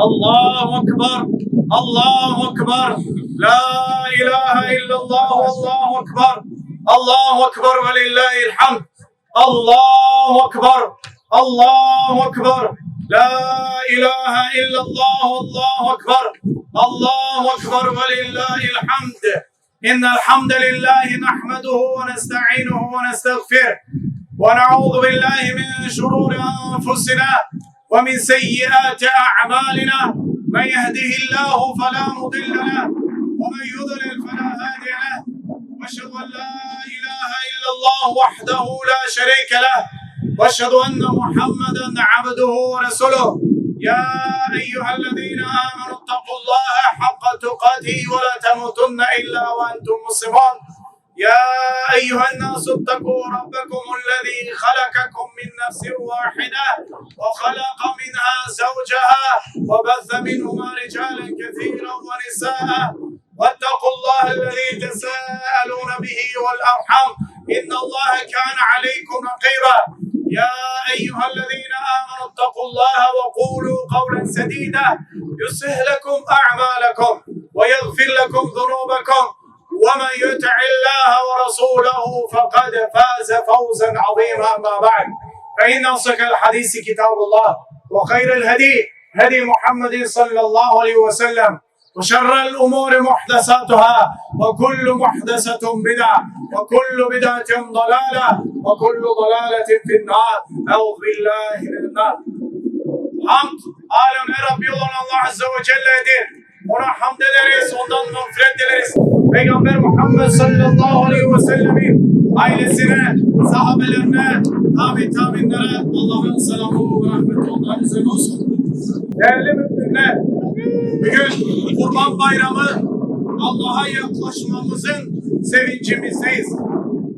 الله أكبر. الله أكبر. لا إله إلا الله. والله أكبر. الله أكبر ولله الحمد. الله أكبر. الله أكبر. لا إله إلا الله. والله أكبر. الله أكبر ولله الحمد. إن الحمد لله نحمده ونستعينه ونستغفره. ونعوذ بالله من شرور أنفسنا ومن سيئات أعمالنا من يهده الله فلا مضل له ومن يضلل فلا هادي له. وأشهد أن لا إله إلا الله وحده لا شريك له. وأشهد أن محمدا عبده ورسوله. يا أيها الذين آمنوا اتقوا الله حق تقاته ولا تموتن إلا وأنتم مسلمون. يا أيها الناس اتقوا ربكم الذي خلقكم من نفس واحدة وخلق منها زوجها وبث منهما رجالا كثيرا ونساء. واتقوا الله الذي تساءلون به والأرحام. إن الله كان عليكم رقيبا. يا أيها الذين آمنوا اتقوا الله وقولوا قولا سديدا. يصلح لكم أعمالكم ويغفر لكم ذنوبكم. ومن يطع الله ورسوله فقد فاز فوزا عظيما أما بعد. فإن أصدق الحديث كتاب الله وخير الهدي هدي محمد صلى الله عليه وسلم وشر الأمور محدثاتها وكل محدثة بدعة وكل بدعة ضلالة وكل ضلالة في النار أعوذ بالله من النار. Hamd, alemler Rabbi olan Allah Azze ve Celle'dir. Ona hamd ederiz, ondan mağfiret dileriz. Peygamber Muhammed sallallahu aleyhi ve sellemin ailesine, sahabelerine, tabi tabinlere Allah'ın selamı ve rahmeti onların üzerine olsun. Değerli müminler, Bugün Kurban Bayramı Allah'a yaklaşmamızın sevincimizdeyiz.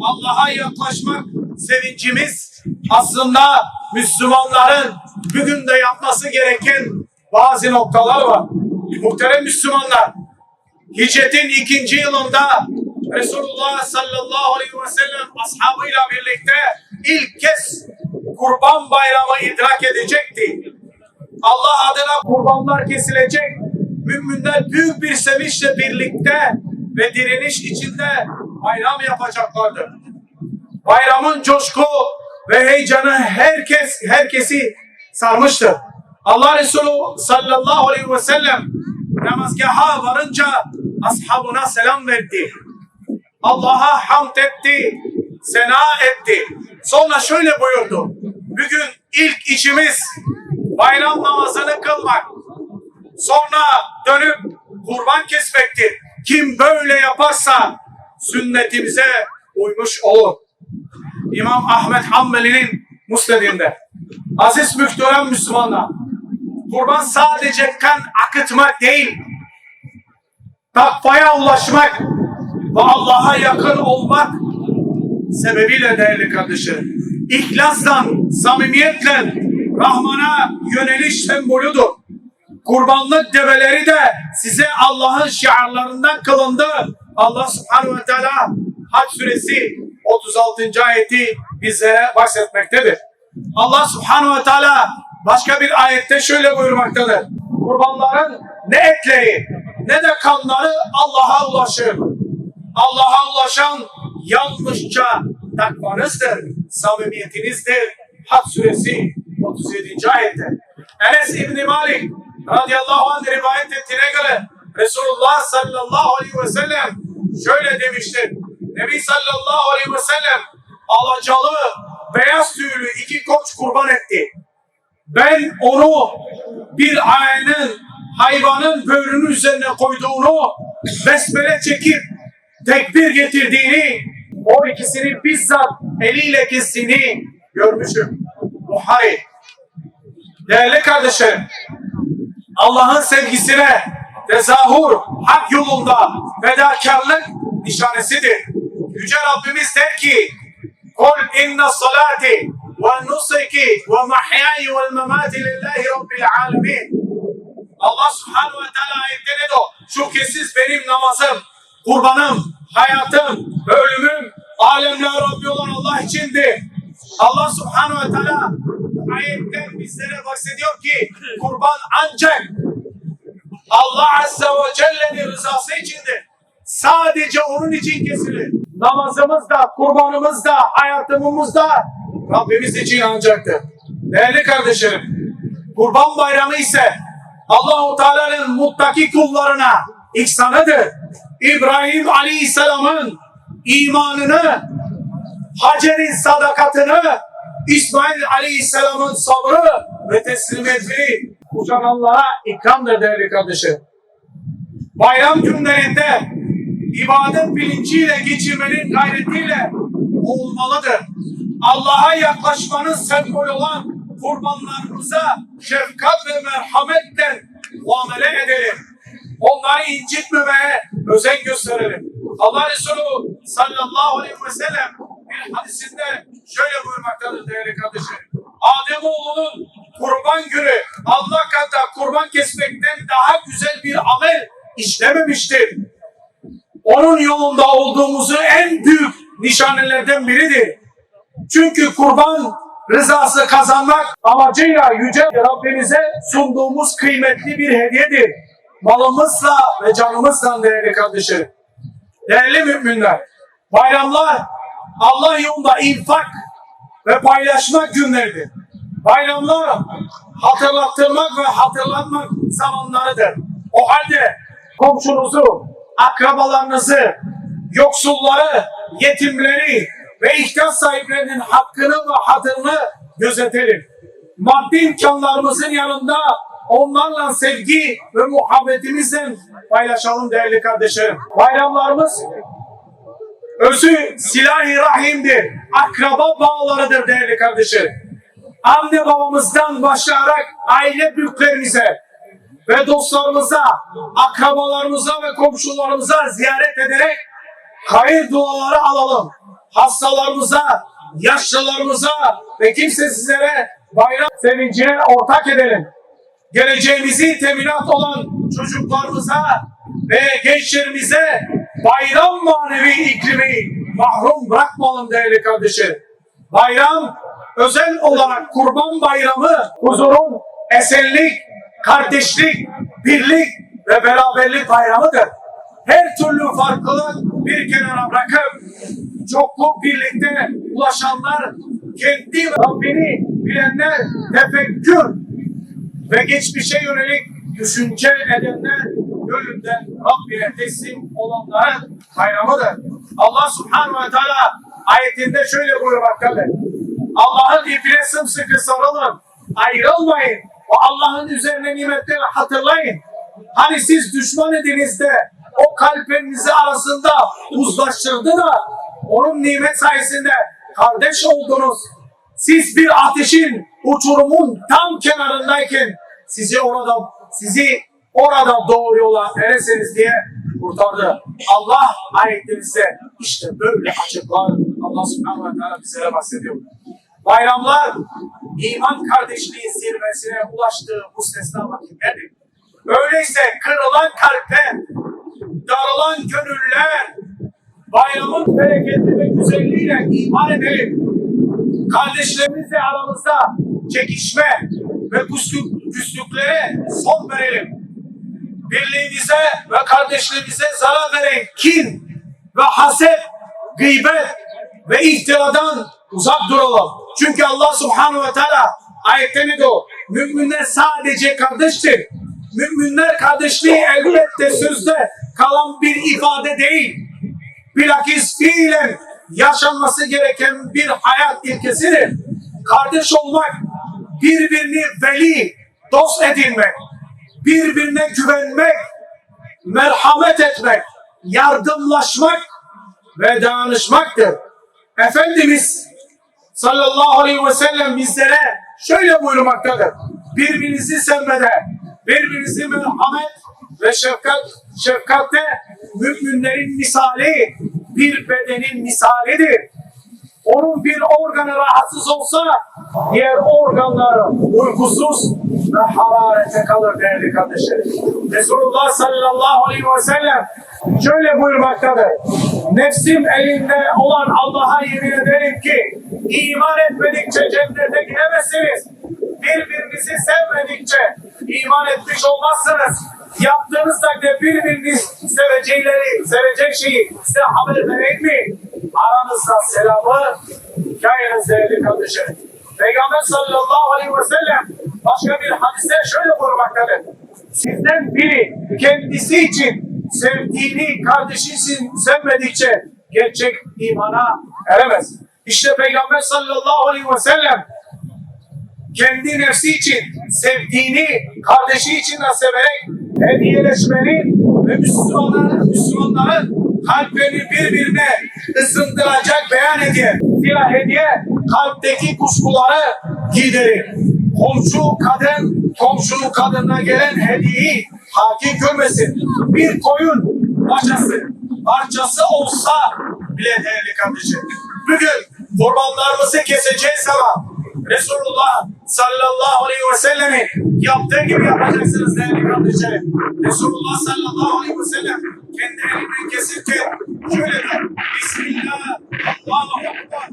Allah'a yaklaşmak sevincimiz aslında Müslümanların bugün de yapması gereken bazı noktalar var. Muhterem Müslümanlar, hicretin ikinci yılında Resulullah sallallahu aleyhi ve sellem ashabıyla birlikte ilk kez Kurban Bayramı idrak edecekti. Allah adına kurbanlar kesilecek. Müminler büyük bir sevinçle birlikte ve direniş içinde bayram yapacaklardır. Bayramın coşku ve heyecanı herkes herkesi sarmıştır. Allah Resulü sallallahu aleyhi ve sellem namazgaha varınca ashabına selam verdi. Allah'a hamd etti, sena etti. Sonra şöyle buyurdu. Bugün ilk işimiz bayram namazını kılmak. Sonra dönüp kurban kesmektir. Kim böyle yaparsa sünnetimize uymuş olur. İmam Ahmet Hanbeli'nin musnedinde. Aziz mühterem Müslümanlar, kurban sadece kan akıtmak değil, takvaya ulaşmak ve Allah'a yakın olmak sebebiyle değerli kardeşlerim. İhlasdan, samimiyetle Rahman'a yöneliş sembolüdür. Kurbanlık develeri de size Allah'ın şiarlarından kılındı. Allah subhanahu ve teala Hac suresi 36. ayeti bize bahsetmektedir. Allah subhanahu ve teala başka bir ayette şöyle buyurmaktadır. Kurbanların ne etleri ne de kanları Allah'a ulaşır. Allah'a ulaşan yalnızca takvanızdır, samimiyetinizdir. Hac suresi 37. ayette. Enes İbni Malik radıyallahu anh rivayet ettiğine göre Resulullah sallallahu aleyhi ve sellem şöyle demiştir. Nebi sallallahu aleyhi ve sellem alacalı beyaz tüylü iki koç kurban etti. Ben onu bir ayının hayvanın böğrünün üzerine koyduğunu besmele çekip tekbir getirdiğini o ikisini bizzat eliyle kestiğini görmüşüm. Buhari. Değerli kardeşlerim, Allah'ın sevgisine tezahür hak yolunda fedakarlık nişanesidir. Yüce Rabbimiz der ki Kul inna salati mahyayı ve memati lillahi rabbil alemin. Allah subhanahu ve teala ayette ne diyor? Şüphesiz benim namazım, kurbanım, hayatım ölümüm alemler Rabbi olan Allah içindir. Allah subhanahu ve teala ayetten bizlere bahsediyor ki kurban ancak Allah Azze ve Celle'nin rızası içindir. Sadece onun için kesilir. Namazımızda, kurbanımızda, hayatımızda Rabbimiz için alacaktır. Değerli kardeşlerim, Kurban Bayramı ise Allahu Teala'nın muttaki kullarına ihsanıdır. İbrahim Aleyhisselam'ın imanını, Hacer'in sadakatını, İsmail Aleyhisselam'ın sabrı ve teslimiyetini kuşananlara ikramdır değerli kardeşim. Bayram günlerinde ibadet bilinciyle geçirmenin gayretiyle olmalıdır. Allah'a yaklaşmanın sembolü olan kurbanlarımıza şefkat ve merhametle muamele edelim. Onları incitmemeye özen gösterelim. Allah Resulü sallallahu aleyhi ve sellem bir hadisinde şöyle buyurmaktadır değerli kardeşim. Ademoğlunun kurban günü Allah katında kurban kesmekten daha güzel bir amel işlememiştir. Onun yolunda olduğumuzu en büyük nişanelerden biridir. Çünkü kurban rızası kazanmak amacıyla yüce Rabbimize sunduğumuz kıymetli bir hediyedir. Malımızla ve canımızla değerli kardeşlerim. Değerli müminler, bayramlar Allah yolunda infak ve paylaşmak günleridir. Bayramlar hatırlattırmak ve hatırlatmak zamanlarıdır. O halde komşunuzu, akrabalarınızı, yoksulları, yetimleri ve ihtiyaç sahiplerinin hakkını ve hatırını gözetelim. Maddi imkanlarımızın yanında onlarla sevgi ve muhabbetimizle paylaşalım değerli kardeşlerim. Bayramlarımız özü silah-ı rahimdir. Akraba bağlarıdır değerli kardeşlerim. Anne babamızdan başlayarak aile büyüklerimize ve dostlarımıza, akrabalarımıza ve komşularımıza ziyaret ederek hayır duaları alalım. Hastalarımıza, yaşlılarımıza ve kimsesizlere bayram sevincine ortak edelim. Geleceğimizi teminat olan çocuklarımıza ve gençlerimize bayram manevi iklimi mahrum bırakmayalım değerli kardeşim. Bayram özel olarak kurban bayramı huzurun, esenlik, kardeşlik, birlik ve beraberlik bayramıdır. Her türlü farklılık bir kenara bırakıp çokluk birlikte ulaşanlar kendi Rabbini bilenler tefekkür ve geçmişe yönelik düşünce edenler gönlünden Rabbine teslim olanların bayramıdır. Allah subhanahu ve teala ayetinde şöyle buyurmaktadır. Allah'ın ipine sımsıkı sarılın, ayrılmayın. O Allah'ın üzerine nimetleri hatırlayın. Hani siz düşman edinizde o kalplerinizi arasında uzlaştırdı da onun nimet sayesinde kardeş oldunuz. Siz bir ateşin, uçurumun tam kenarındayken sizi orada sizi orada doğru yola ereseniz diye kurtardı. Allah ayetimizde işte böyle açıklar. Allah subhanahu ve teala bize bahsediyor. Bayramlar iman kardeşliği zirvesine ulaştığı müstesna vakitlerdir. Öyleyse kırılan kalpte, darılan gönüller bayramın bereketi ve güzelliğiyle iman edelim. Kardeşlerimizle aramızda çekişme ve küslük, küslüklere son verelim. Birliğimize ve kardeşliğimize zarar veren kin ve haset, gıybet ve iftiradan uzak duralım. Çünkü Allah subhanahu ve teala ayette ne diyor? Müminler sadece kardeştir. Müminler kardeşliği elbette sözde kalan bir ifade değil. Bilakis fiilen yaşanması gereken bir hayat ilkesidir. Kardeş olmak, birbirini veli, dost edinmek, birbirine güvenmek, merhamet etmek, yardımlaşmak ve danışmaktır. Efendimiz sallallahu aleyhi ve sellem bizlere şöyle buyurmaktadır. Birbirinizi sevmede, birbirinizi merhamet ve şefkat, şefkatte müminlerin misali bir bedenin misalidir. Onun bir organı rahatsız olsa diğer organlar uykusuz ve hararete kalır değerli kardeşlerim. Resulullah sallallahu aleyhi ve sellem şöyle buyurmaktadır. Nefsim elinde olan Allah'a yemin ederim ki iman etmedikçe cennete giremezsiniz. Birbirinizi sevmedikçe iman etmiş olmazsınız. Yaptığınız takdirde birbiriniz seveceğileri, sevecek şeyi size haber vereyim mi? Aranızda selamı hikayeniz değerli kardeşlerim. Peygamber sallallahu aleyhi ve sellem başka bir hadiste şöyle buyurmaktadır. Sizden biri kendisi için sevdiğini kardeşi için sevmedikçe gerçek imana eremez. İşte Peygamber sallallahu aleyhi ve sellem kendi nefsi için sevdiğini kardeşi için de severek hediyeleşmenin ve Müslümanların, Müslümanların kalplerini birbirine ısındıracak beyan hediye. Zira hediye kalpteki kuşkuları giderir. Komşu kadın, komşunun kadınına gelen hediyeyi hakir görmesin. Bir koyun parçası, parçası olsa bile değerli kardeşim. Bugün kurbanlarımızı keseceğiz zaman Resulullah sallallahu aleyhi ve sellemin yaptığı gibi yapacaksınız değerli kardeşlerim. Resulullah sallallahu aleyhi ve sellem kendi elinden kesirken şöyle der. Bismillah, Allahu Ekber.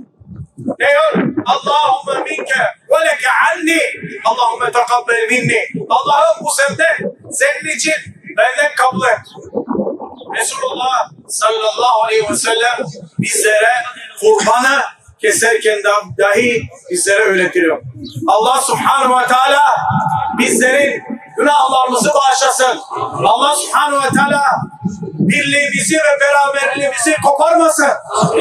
Diyor, Allahümme minke ve leke anni. Allahümme tekabbel minni. Allah'ım bu senden, senin için benden kabul et. Resulullah sallallahu aleyhi ve sellem bizlere kurbanı keserken da- dahi bizlere öğretiyor. Allah subhanahu ve teala bizlerin günahlarımızı bağışlasın. Allah subhanahu ve teala birliğimizi ve beraberliğimizi koparmasın.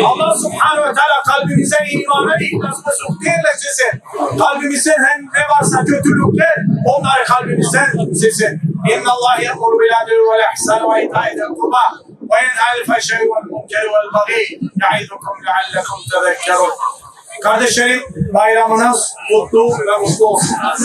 Allah subhanahu ve teala kalbimize imanı, ihlasını soktu yerleştirsin. Kalbimizden hem ne varsa kötülükler onları kalbimizden silsin. İnna Allah yemur bil adli vel ihsan ve ita'i del kurba fahşai vel munkeri vel bagi ya'idukum leallekum tezekkerun. Kardeşlerim bayramınız kutlu ve mutlu olsun.